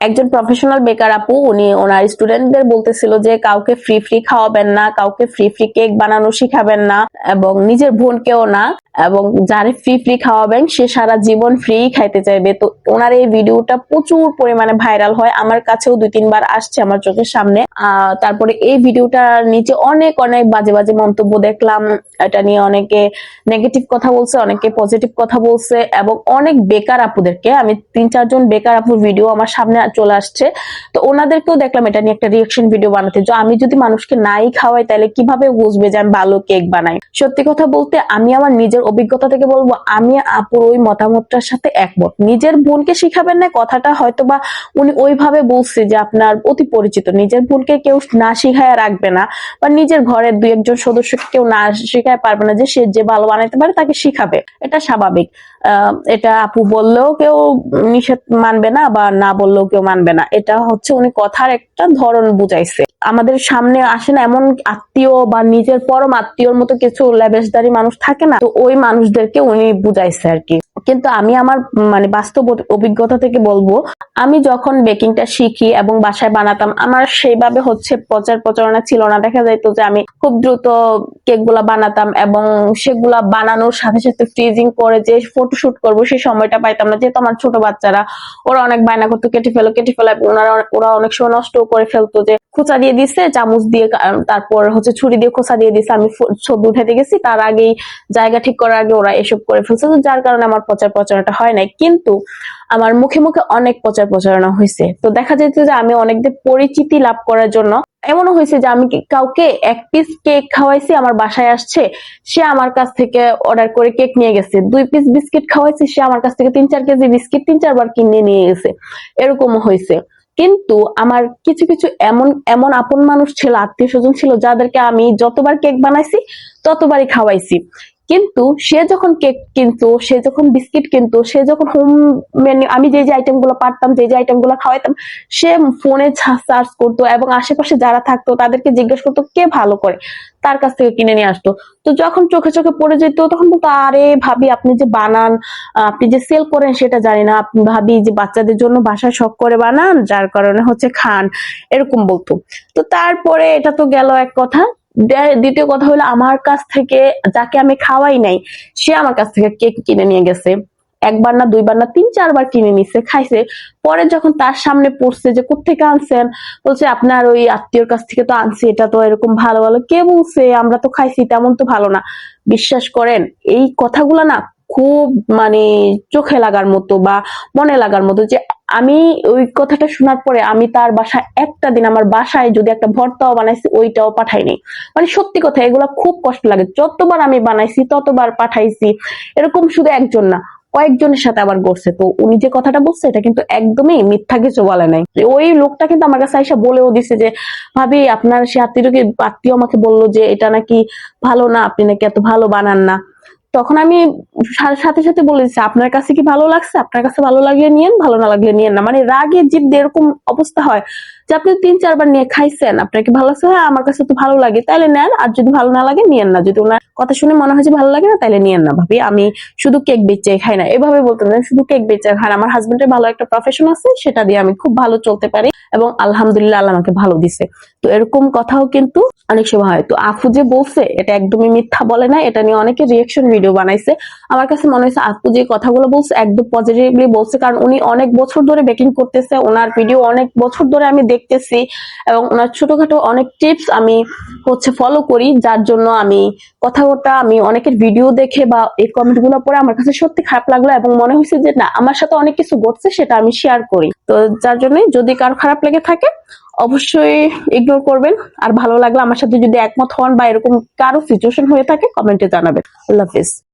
একজন প্রফেশনাল বেকার আপু, উনি ওনার স্টুডেন্টদের বলতেছিল যে কাউকে ফ্রি ফ্রি খাওয়াবেন না, কাউকে ফ্রি ফ্রি কেক বানানো শিখাবেন না এবং নিজের বোনকেও না। এবং যারে ফ্রি ফ্রি খাওয়াবেন, সে সারা জীবন ফ্রি খাইতে চাইবে। তো ওনার এই ভিডিওটা প্রচুর পরিমাণে ভাইরাল হয়। আমার কাছেও দুই তিনবার আসছে আমার চোখের সামনে। তারপরে এই ভিডিওটার নিচে অনেক অনেক বাজে বাজে মন্তব্য দেখলাম। এটা নিয়ে অনেকে নেগেটিভ কথা বলছে, অনেকে পজিটিভ কথা বলছে এবং অনেক বেকার আপুদেরকে, আমি তিন চারজন বেকার আপুর ভিডিও আমার সামনে চলে আসছে। তো ওনাদেরকেও দেখলাম এটা নিয়ে একটা রিয়েকশন ভিডিও বানাতে। যে আমি যদি মানুষকে নাই খাওয়াই, তাহলে কীভাবে বুঝবে যে আমি ভালো কেক বানাই? সত্যি কথা বলতে আমি আমার নিজের অভিজ্ঞতা থেকে বলব, আমি আপুর ওই মতামতটার সাথে একমত। নিজের বোনকে শিখাবেন না, কথাটা হয়তো বা উনি ওইভাবে বলছে যে আপনার অতি পরিচিত। নিজের বোনকে কেউ না শিখায় রাখবে না, বা নিজের ঘরের দুই একজন সদস্যকে কেউ না শিখায় পারবে না যে সে যে ভালো বানাইতে পারে তাকে শিখাবে। এটা স্বাভাবিক। এটা আপু বললেও কেউ নিষেধ মানবে না, বা না বললেও কেউ মানবে না। এটা হচ্ছে উনি কথার একটা ধরন বুঝাইছে। আমাদের সামনে আসে না এমন আত্মীয় বা নিজের পরম আত্মীয়র মতো কিছু লেবেসদারি মানুষ থাকে না। তো ওই মানুষদেরকে উনি বুঝাইছে আর কি। কিন্তু আমি আমার মানে বাস্তব অভিজ্ঞতা থেকে বলব, আমি যখন বেকিংটা শিখি এবং বাসায় বানাতাম, আমার সেইভাবে হচ্ছে প্রচার প্রচারণা ছিল না। দেখা যাইতো যে আমি খুব দ্রুত কেকগুলা বানাতাম এবং সেগুলা বানানোর সাথে সাথে ফ্রিজিং করে যে ফটোশুট করব সেই সময়টা পাইতাম না। যেহেতু আমার ছোট বাচ্চারা, ওরা অনেক বায়না করতো, কেটে ফেলো কেটে ফেলো ওনারা, ওরা অনেক সময় নষ্ট করে ফেলতো যে খোঁচা দিয়ে দিছে, চামচ দিয়ে তারপর হচ্ছে ছুরি দিয়ে খোঁচা দিয়ে দিছে। আমি ছবি উঠাতে গেছি, তার আগেই জায়গা ঠিক করার আগে ওরা এসব করে ফেলছে। তো যার কারণে আমার প্রচার প্রচারণাটা হয় নাই। কিন্তু আমার মুখে মুখে অনেক প্রচার প্রচারণা হয়েছে তো দেখা যেত যে আমি অনেকদের পরিচিতি লাভ করার জন্য এমনও হয়েছে যে আমি কাউকে এক পিস কেক খাওয়াইছি, আমার বাসায় আসছে, সে আমার কাছ থেকে অর্ডার করে কেক নিয়ে গেছে। দুই পিস বিস্কিট খাওয়াইছি, সে আমার কাছ থেকে তিন চার কেজি বিস্কিট তিন চারবার কিনে নিয়ে গেছে। এরকমও হয়েছে কিন্তু আমার কিছু কিছু এমন এমন আপন মানুষ ছিল, আত্মীয় স্বজন ছিল, যাদেরকে আমি যতবার কেক বানাইছি, ততবারই খাওয়াইছি। কিন্তু সে যখন কেক কিনতো, সে যখন বিস্কিট কিনতো, সে যখন হোম মেনু আমি যে যে আইটেমগুলো পারতাম, যে যে আইটেমগুলো খাওয়াইতাম, সে ফোনে সার্চ করতো এবং আশেপাশে যারা থাকতো, তাদেরকে জিজ্ঞেস করতো, কে ভালো করে তার কাছ থেকে কিনে নিয়ে আসতো? তো যখন চোখে চোখে পড়ে যেত, তখন বলতো, আরে ভাবি, আপনি যে বানান, আপনি যে সেল করেন, সেটা জানি না। আপনি ভাবি, যে বাচ্চাদের জন্য বাসায় শখ করে বানান, যার কারণে হচ্ছে খান। এরকম বলতো। তো তারপরে এটা তো গেল এক কথা দ্বিতীয় কথা হলো আমার কাছ থেকে যাকে আমি খাওয়াই নাই, সে আমার কাছ থেকে কেক কিনে নিয়ে গেছে। একবার না, দুইবার না, তিন, চারবার কিনে নিছে, খাইছে। পরে যখন তার সামনে পড়ছে যে কোথেকে আনছেন, বলছে, আপনার ওই আত্মীয়র কাছ থেকে তো আনছি, এটা তো এরকম ভালো ভালো। কে বলছে, আমরা তো খাইছি, তেমন তো ভালো না। বিশ্বাস করেন, এই কথাগুলো না খুব মানে চোখে লাগার মতো বা মনে লাগার মতো যে আমি ওই কথাটা শোনার পরে আমি তার বাসায় একটা দিন আমার বাসায় যদি একটা ভর্তাও বানাইছি, ওইটাও পাঠাইনি। মানে সত্যি কথা, এগুলো খুব কষ্ট লাগে। যতবার আমি বানাইছি, ততবার পাঠাইছি, এরকম শুধু একজন না, কয়েকজনের সাথে আবার করছে তো উনি যে কথাটা বলছে, এটা কিন্তু একদমই মিথ্যা কিছু বলে নাই। ওই লোকটা কিন্তু আমার কাছে আইসা বলেও দিছে যে, ভাবি, আপনার সে আত্মীয় আত্মীয় আমাকে বলল যে, এটা নাকি ভালো না, আপনি নাকি এত ভালো বানান না। তখন আমি সাথে সাথে বলে দিচ্ছি, আপনার কাছে কি ভালো লাগছে? আপনার কাছে ভালো লাগলে নিয়েন, ভালো না লাগলে নিয়েন না। মানে রাগে জীব দিয়ে এরকম অবস্থা হয়। যে আপনি তিন, চারবার নিয়ে খাইছেন, আপনার কি ভালো লাগছে হ্যাঁ আমার কাছে তো ভালো লাগে। তাহলে নেন, আর যদি ভালো না লাগে, নিয়েন না। যদি ওনার কথা শুনে মনে হয় যে ভালো লাগে না তাহলে নিয়েন না, ভাবি। আমি শুধু কেক বেচে খাই না। এভাবে বলতে পারেন শুধু কেক বেচে খাই আমার হাজবেন্ডের ভালো একটা প্রফেশন আছে, সেটা দিয়ে আমি খুব ভালো চলতে পারি এবং আলহামদুলিল্লাহ আল্লাহ আমাকে ভালো দিছে। তো এরকম কথাও কিন্তু অনেক সময় হয়। তো আফু যে বলছে, এটা একদমই মিথ্যা বলে না, এটা নিয়ে অনেকে রিয়েকশন ভিডিও বানাইছে। আমার কাছে মনে হয়েছে, আপু যে কথাগুলো বলছে, একদম পজিটিভলি বলছে, কারণ উনি অনেক বছর ধরে বেকিং করতেছে, ওনার ভিডিও অনেক বছর ধরে আমি দেখতেছি এবং ওনার ছোটখাটো অনেক টিপস আমি হচ্ছে ফলো করি, যার জন্য আমি কথাটা আমি অনেকের ভিডিও দেখে বা এই কমেন্টগুলো পড়ে আমার কাছে সত্যি খারাপ লাগল এবং মনে হয়েছে যে না, আমার সাথে অনেক কিছু ঘটছে সেটা আমি শেয়ার করি। তো যার জন্য যদি কারও খারাপ লেগে থাকে, অবশ্যই ইগনোর করবেন। আর ভালো লাগলে আমার সাথে যদি একমত হন বা এরকম কারও সিচুয়েশন হয়ে থাকে কমেন্টে জানাবেন। আল্লাহ হাফিজ।